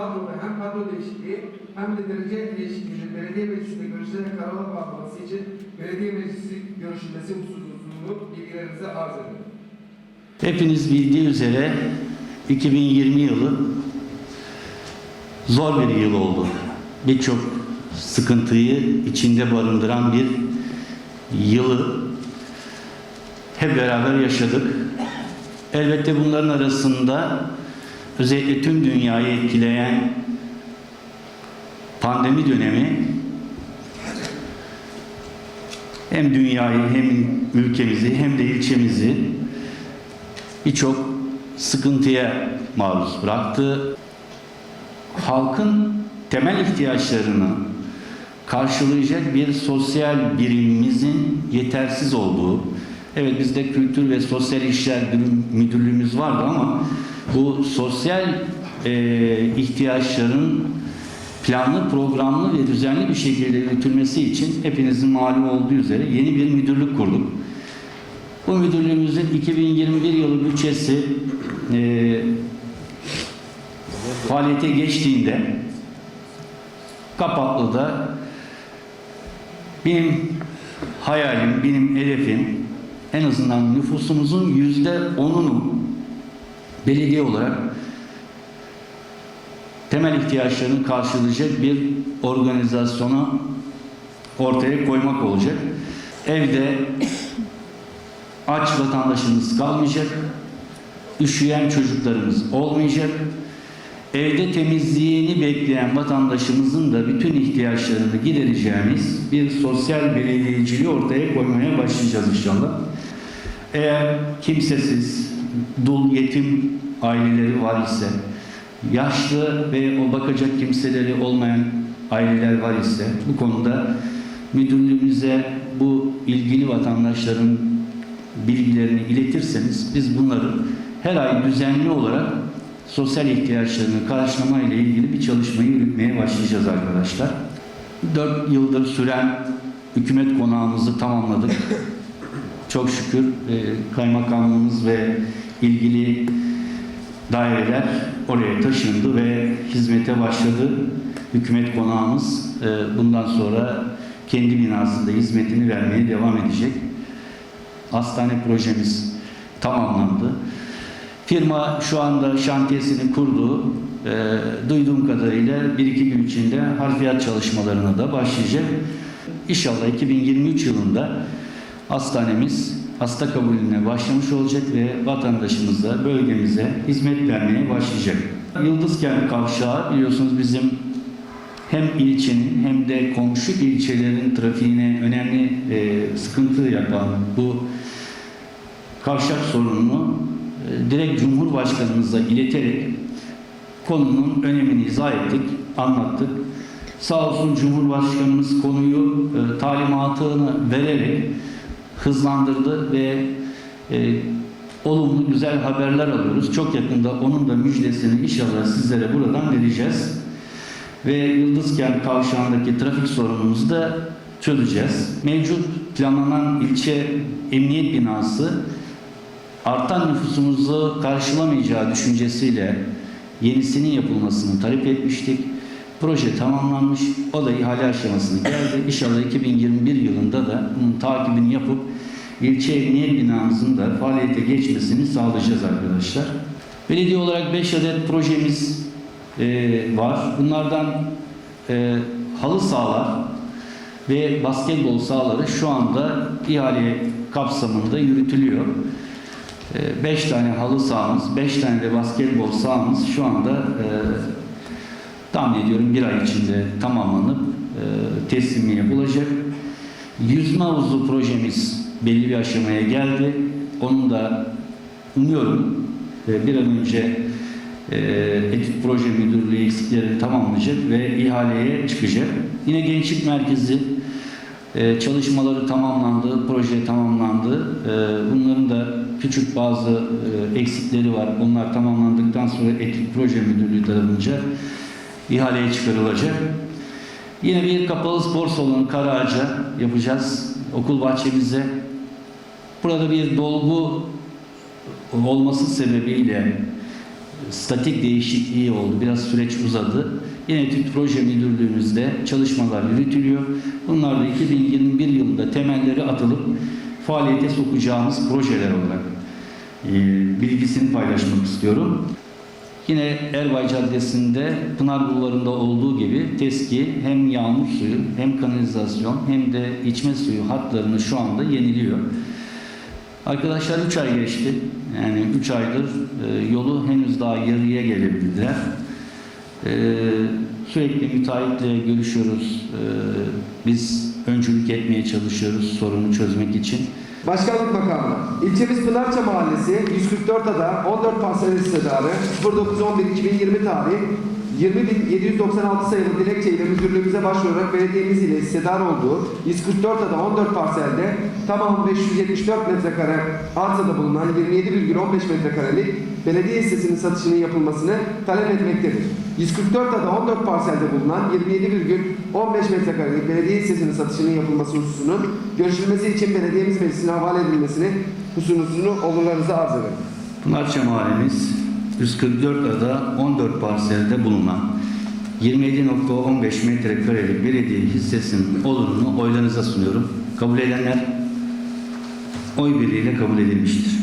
kadro ve hem kadro değişikliği hem de derece değişikliğinin belediye meclisinde görüşlerine karara bağlaması için belediye meclisi görüşülmesi hususunu bilgilerinize arz ediyorum. Hepiniz bildiği üzere 2020 yılı zor bir yıl oldu. Birçok sıkıntıyı içinde barındıran bir yılı hep beraber yaşadık. Elbette bunların arasında özellikle tüm dünyayı etkileyen pandemi dönemi hem dünyayı hem ülkemizi hem de ilçemizi birçok sıkıntıya maruz bıraktı. Halkın temel ihtiyaçlarını karşılayacak bir sosyal birimimizin yetersiz olduğu, evet bizde kültür ve sosyal işler müdürlüğümüz vardı ama bu sosyal e, ihtiyaçların planlı, programlı ve düzenli bir şekilde yürütülmesi için hepinizin malum olduğu üzere yeni bir müdürlük kurduk. Bu müdürlüğümüzün 2021 yılı bütçesi e, faaliyete geçtiğinde Kapaklı'da benim hayalim, benim hedefim en azından nüfusumuzun yüzde onunu belediye olarak temel ihtiyaçlarını karşılayacak bir organizasyona ortaya koymak olacak. Evde aç vatandaşımız kalmayacak, üşüyen çocuklarımız olmayacak, evde temizliğini bekleyen vatandaşımızın da bütün ihtiyaçlarını gidereceğimiz bir sosyal belediyeciliği ortaya koymaya başlayacağız inşallah. Eğer kimsesiz, dul yetim aileleri var ise, yaşlı ve o bakacak kimseleri olmayan aileler var ise bu konuda müdürlüğümüze bu ilgili vatandaşların bilgilerini iletirseniz biz bunları her ay düzenli olarak sosyal ihtiyaçlarını karşılama ile ilgili bir çalışmayı yürütmeye başlayacağız arkadaşlar. 4 yıldır süren hükümet konağımızı tamamladık. Çok şükür e, kaymakamlığımız ve ilgili daireler oraya taşındı ve hizmete başladı. Hükümet konağımız e, bundan sonra kendi binasında hizmetini vermeye devam edecek. Hastane projemiz tamamlandı. Firma şu anda şantiyesini kurdu. E, duyduğum kadarıyla bir iki gün içinde harfiyat çalışmalarına da başlayacak. İnşallah 2023 yılında hastanemiz hasta kabulüne başlamış olacak ve vatandaşımıza, bölgemize hizmet vermeye başlayacak. Yıldızkent Kavşağı biliyorsunuz bizim hem ilçenin hem de komşu ilçelerin trafiğine önemli e, sıkıntı yapan bu kavşak sorununu e, direkt Cumhurbaşkanımıza ileterek konunun önemini izah ettik, anlattık. Sağ olsun Cumhurbaşkanımız konuyu e, talimatını vererek hızlandırdı ve e, olumlu güzel haberler alıyoruz. Çok yakında onun da müjdesini inşallah sizlere buradan vereceğiz. Ve Yıldızkent kavşağındaki trafik sorunumuzu da çözeceğiz. Mevcut planlanan ilçe emniyet binası artan nüfusumuzu karşılamayacağı düşüncesiyle yenisinin yapılmasını talep etmiştik. Proje tamamlanmış. O da ihale aşamasına geldi. İnşallah 2021 yılında da bunun takibini yapıp ilçe emniyet binamızın da faaliyete geçmesini sağlayacağız arkadaşlar. Belediye olarak 5 adet projemiz e, var. Bunlardan e, halı sahalar ve basketbol sahaları şu anda ihale kapsamında yürütülüyor. 5 tane halı sahamız, 5 tane de basketbol sahamız şu anda e, tahmin ediyorum bir ay içinde tamamlanıp e, teslimi yapılacak. Yüzme havuzu projemiz belli bir aşamaya geldi. Onun da umuyorum e, bir an önce e, etüt proje müdürlüğü eksiklerini tamamlayacak ve ihaleye çıkacak. Yine gençlik merkezi e, çalışmaları tamamlandı, proje tamamlandı. E, bunların da küçük bazı e, eksikleri var. Bunlar tamamlandıktan sonra etüt proje müdürlüğü tarafınca ihaleye çıkarılacak. Yine bir kapalı spor salonu Karaağaç'a yapacağız. Okul bahçemize. Burada bir dolgu olması sebebiyle statik değişikliği oldu. Biraz süreç uzadı. Yine TÜT Proje Müdürlüğümüzde çalışmalar yürütülüyor. Bunlar da 2021 yılında temelleri atılıp faaliyete sokacağımız projeler olarak e, bilgisini paylaşmak istiyorum. Yine Erbay Caddesi'nde Pınar Bulvarı'nda olduğu gibi TESKİ hem yağmur suyu hem kanalizasyon hem de içme suyu hatlarını şu anda yeniliyor. Arkadaşlar 3 ay geçti. Yani 3 aydır e, yolu henüz daha yarıya gelebildiler. E, sürekli müteahhitle görüşüyoruz. E, biz öncülük etmeye çalışıyoruz sorunu çözmek için. Başkanlık Makamı. İlçemiz Pınarça Mahallesi 144 ada 14 parsel hissedarı 09.11.2020 tarih 20.796 sayılı dilekçeyle müdürlüğümüze başvurarak belediyemiz ile hissedar olduğu 144 ada 14 parselde tamam 574 metrekare arsada bulunan 27,15 metrekarelik belediye hissesinin satışının yapılmasını talep etmektedir. 144 ada 14 parselde bulunan 27,15 metrekarelik belediye hissesinin satışının yapılması hususunun görüşülmesi için belediyemiz meclisine havale edilmesini hususunu olurlarınıza arz ederim. Pınarça Mahallemiz 144 ada 14 parselde bulunan 27.15 metrekarelik belediye hissesinin olurunu oylarınıza sunuyorum. Kabul edenler oy birliğiyle kabul edilmiştir.